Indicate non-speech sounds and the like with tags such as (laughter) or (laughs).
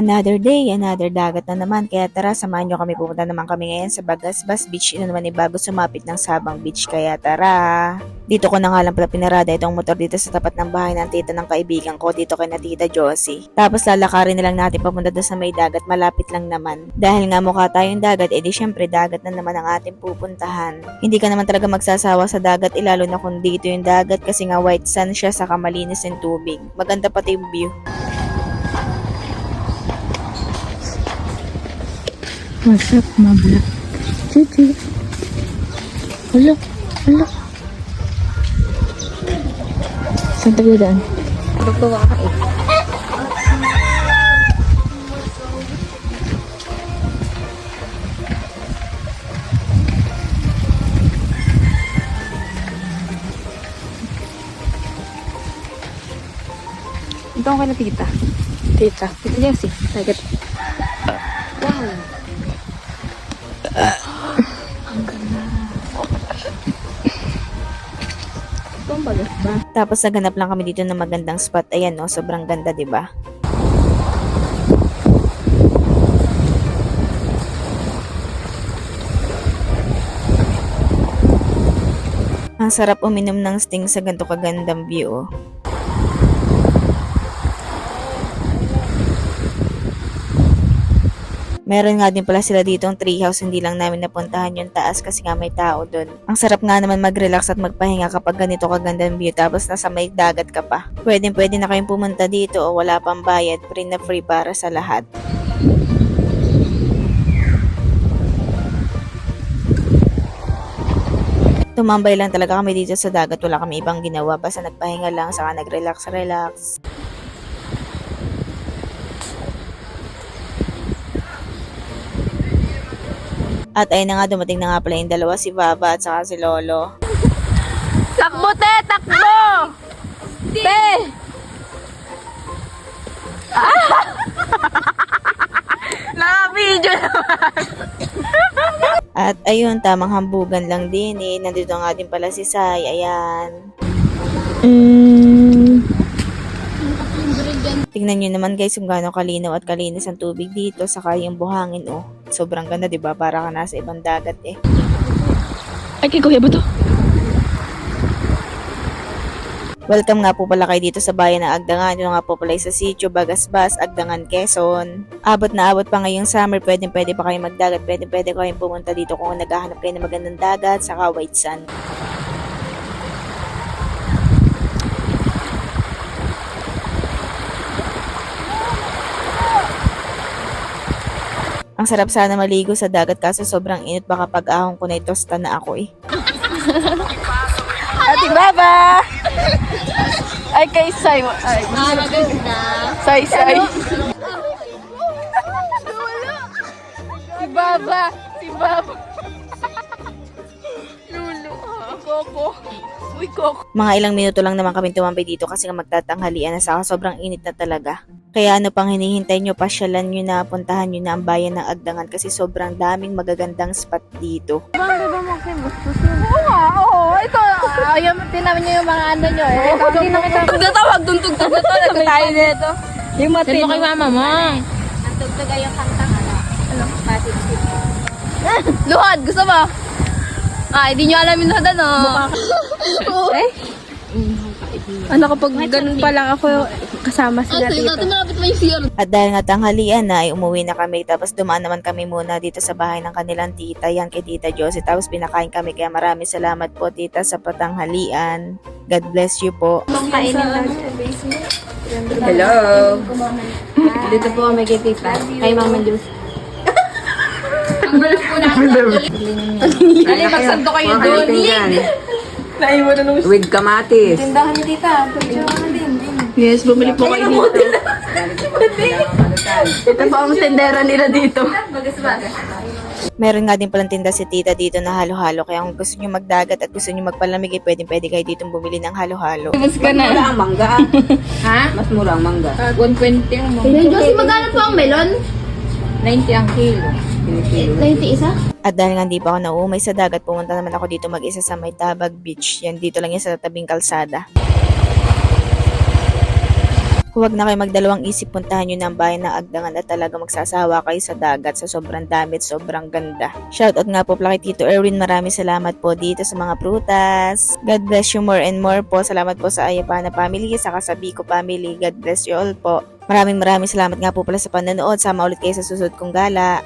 Another day, another dagat na naman. Kaya tara, samahan nyo kami. Pupunta naman kami ngayon sa Bagasbas Beach. Ito naman ay bago sumapit ng Sabang Beach. Kaya tara. Dito ko na nga lang pala pinarada itong motor dito sa tapat ng bahay ng tita ng kaibigan ko. Dito kay na tita Josie. Tapos lalakarin na lang natin papunta doon sa may dagat. Malapit lang naman. Dahil nga mukha tayong dagat, edi syempre dagat na naman ang ating pupuntahan. Hindi ka naman talaga magsasawa sa dagat, ilalo na kung dito yung dagat kasi nga white sand siya sa malinis yung tubig. Maganda pati yung view. What's up, mabla? Chichi. Hala, hala. Saan tayo daan? Magbawa ka eh. Ito ako na tita. Tita. Tita Jessie. Tagat. Wow. Ang bagas ba? Tapos naganap lang kami dito ng magandang spot. Ayan no, sobrang ganda 'di ba? Ang sarap uminom ng sting sa ganito kagandang view. oh. Meron nga din pala sila dito ang treehouse, hindi lang namin napuntahan yung taas kasi nga may tao doon. Ang sarap nga naman mag-relax at magpahinga kapag ganito kagandang view tapos nasa may dagat ka pa. Pwede pwede na kayong pumunta dito o wala pang bayad, free na free para sa lahat. Tumambay lang talaga kami dito sa dagat, wala kami ibang ginawa, basta nagpahinga lang, saka nag-relax-relax. At ayun na nga, dumating na nga pala yung dalawa, si Baba at saka si Lolo. Takbo, te! Takbo! Te! (laughs) Naka-video naman. At ayun, tamang hambugan lang din eh. Nandito nga din pala si Sai, ayan. Mm, Tingnan nyo naman guys kung gaano kalinaw at kalinis ang tubig dito, saka yung buhangin oh. Sobrang ganda 'di ba? Para ka nasa ibang dagat eh. ay, kay Kuya ba to? Welcome nga po pala kayo dito sa bayan ng Agdangan. Ito nga po pala sa sitio Bagasbas, Agdangan, Quezon. Abot na abot pa ngayong summer, pwede pwede pa kayo magdagat, pwede pwede kayong pumunta dito kung naghahanap kayo ng magandang dagat, saka white sand. Ang sarap sana maligo sa dagat kaso sobrang init baka pag ahon ko na ito na ako eh. (laughs) Ate Baba! Ay, kay Sai. Ay, Ah, maganda. Sai, Sai. si Baba. Si Baba. Lulu. Coco. Uy, Coco. Mga ilang minuto lang naman kami tumambay dito kasi magtatanghalian na saka sobrang init na talaga. Kaya ano pang hinihintay nyo, pasyalan nyo na, puntahan nyo na ang bayan ng Agdangan kasi sobrang daming magagandang spot dito. Oo nga, oo. Ito, ayaw mo, tinamin niyo yung mga ano nyo eh. Hindi na. Pagkatawag, dun tugtog na to. Tayo nito. Yung matino. kay mama mo? Ang tugtog ay yung kantang ano. Ano? Pasig Luhad, gusto mo? Ah, hindi nyo alam yung luhad ano. (laughs) eh? Ano kapag ganun pa lang ako kasama sila dito. At dahil nga tanghalian na, ay umuwi na kami. Tapos dumaan naman kami muna dito sa bahay ng kanilang tita, yan kay tita Josie. Tapos pinakain kami. Kaya maraming salamat po tita sa patanghalian. God bless you po. Hello. Dito po kami kay tita. Kay Mama Luz. Dali, magsanto kayo doon. Naiwan na nung (laughs) With kamatis. Tindahan ni tita. Picture ka din. Yes, bumili po kayo dito. Ito po ang tendera nila dito. Meron nga din palang tinda si tita dito na halo-halo. Kaya kung gusto nyo magdagat at gusto nyo magpalamig, eh, pwede pwede kayo dito bumili ng halo-halo. Tapos ka Mura na. ang mangga. (laughs) Ha? Mas mura ang mangga. 120 ang mga. Josie, magkano po ang melon? 90 ang kilo. 90 isa? At dahil nga hindi pa ako nauumay sa dagat, pumunta naman ako dito mag-isa sa may Tabag Beach. Yan, dito lang yan sa tabing kalsada. Huwag na kayo magdalawang isip, puntahan nyo na ang bayan ng Agdangan at talaga magsasawa kayo sa dagat sa sobrang dami sobrang ganda. Shoutout nga po pala kay Tito Erwin, maraming salamat po dito sa mga prutas. God bless you more and more po. Salamat po sa Ayapana family, sa Kasabiko family. God bless you all po. Maraming maraming salamat nga po pala sa panonood. Sama ulit kayo sa susunod kong gala.